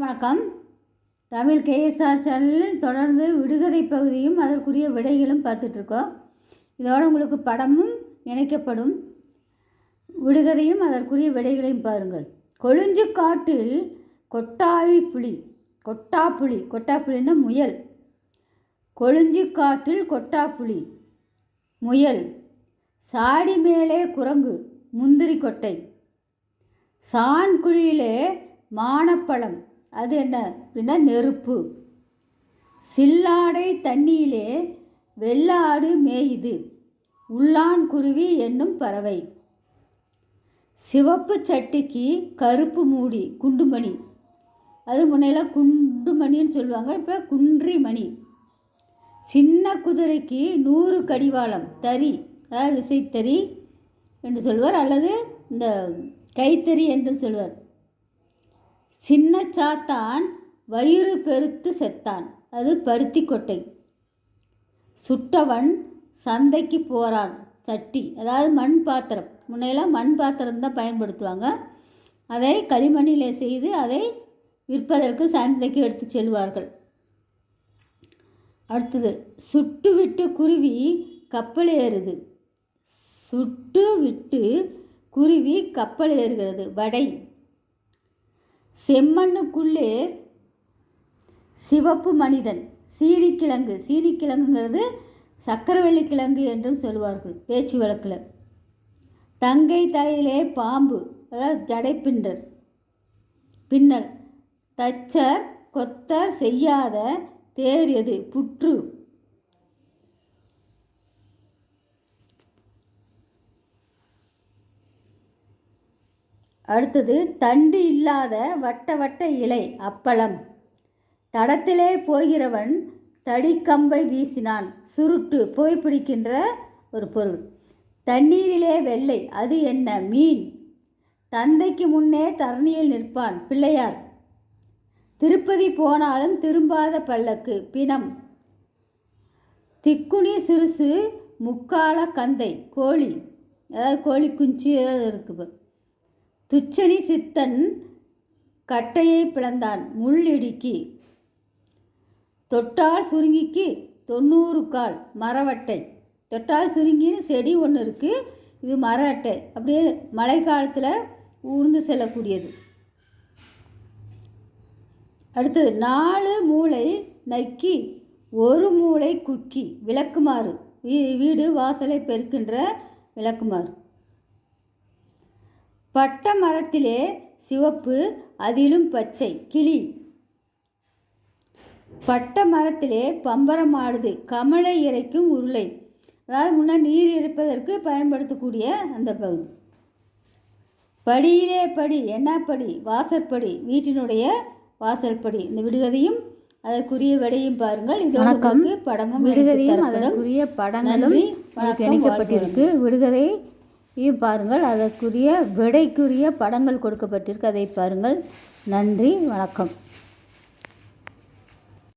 வணக்கம். தமிழ் கேஎஸ்ஆர் சேனலில் தொடர்ந்து விடுகதை பகுதியும் அதற்குரிய விடைகளும் பார்த்துட்ருக்கோம். இதோட உங்களுக்கு படமும் இணைக்கப்படும். விடுகதையும் அதற்குரிய விடைகளையும் பாருங்கள். கொழிஞ்சு காட்டில் கொட்டாவி புலி கொட்டா புலி கொட்டா புலின்னா முயல். கொழுஞ்சு காட்டில் கொட்டா புலி முயல். சாடி மேலே குரங்கு முந்திரி கொட்டை. சான் குழியிலே மானப்பழம் அது என்ன? அப்படின்னா நெருப்பு. சில்லாடை தண்ணியிலே வெள்ளாடு மேயுது. உள்ளான் குருவி என்னும் பறவை. சிவப்பு சட்டிக்கு கருப்பு மூடி குண்டுமணி. அது முன்னையெல்லாம் குண்டுமணின்னு சொல்லுவாங்க இப்போ குன்றி மணி சின்ன குதிரைக்கு நூறு கடிவாளம் தறி அதாவது விசைத்தறி என்று சொல்வார் அல்லது இந்த கைத்தறி என்றும் சொல்வார் சின்ன சாத்தான் வயிறு பெருத்து செத்தான். அது பருத்தி கொட்டை. சுட்டவன் சந்தைக்கு போகிறான் சட்டி. அதாவது மண் பாத்திரம். முன்னையெல்லாம் மண் பாத்திரம் தான் பயன்படுத்துவாங்க. அதை களிமண்ணில் செய்து அதை விற்பதற்கு சந்தைக்கு எடுத்து செல்வார்கள். அடுத்தது சுட்டு விட்டு குருவி கப்பல் ஏறுது. சுட்டு விட்டு குருவி கப்பல் ஏறுகிறது. வடை. செம்மண்ணுக்குள்ளே சிவப்பு மனிதன். சீரிக்கிழங்கு சீரிக்கிழங்குங்கிறது சக்கரவள்ளி கிழங்கு என்றும் சொல்லுவார்கள் பேச்சு வழக்கில். தங்கை தலையிலே பாம்பு அதாவது ஜடைப்பிண்டர் பின்னல் தச்சர் கொத்தர் செய்யாத தேர் எது? புற்று. அடுத்தது தண்டு இல்லாத வட்ட வட்ட இலை அப்பளம். தடத்திலே போகிறவன் தடிக்கம்பை வீசினான். சுருட்டு போய் பிடிக்கின்ற ஒரு பொருள். தண்ணீரிலே வெள்ளை அது என்ன? மீன். தந்தைக்கு முன்னே தரணியில் நிற்பான் பிள்ளையார். திருப்பதி போனாலும் திரும்பாத பல்லக்கு பிணம். திக்குனி சிறுசு முக்கால கந்தை கோழி. அதாவது கோழி குஞ்சு ஏதாவது இருக்குது. துச்சனி சித்தன் கட்டையை பிளந்தான் முள் இடுக்கி தொட்டால் சுருங்கிக்கு தொண்ணூறு கால் மரவட்டை. தொட்டால் சுருங்கின்னு செடி ஒன்று இருக்குது இது மர அட்டை அப்படியே மழை காலத்தில் ஊர்ந்து செல்லக்கூடியது. அடுத்தது நாலு மூளை நக்கி ஒரு மூளை குக்கி. விளக்குமாறு. வீடு வாசலை பெருக்கின்ற விளக்குமாறு. பட்ட மரத்திலே சிவப்பு அதிலும் பச்சை கிளி. பட்ட மரத்திலே பம்பரம் ஆடுது கமலை இறைக்கும் உருளை. அதாவது முன்னே நீர் இறைப்பதற்கு பயன்படுத்தக்கூடிய அந்த பகுதி. படியிலே படி என்ன படி? வாசற்படி வீட்டினுடைய வாசற்படி. இந்த விடுகதையும் அதற்குரிய விடையும் பாருங்கள். இது வணக்கம். படமும் விடுகதையும். அதற்குரிய படங்களும் இணைக்கப்பட்டிருக்கு. விடுகதையும் பாருங்கள். அதற்குரிய விடைக்குரிய படங்கள் கொடுக்கப்பட்டிருக்கு. அதை பாருங்கள். நன்றி. வணக்கம்.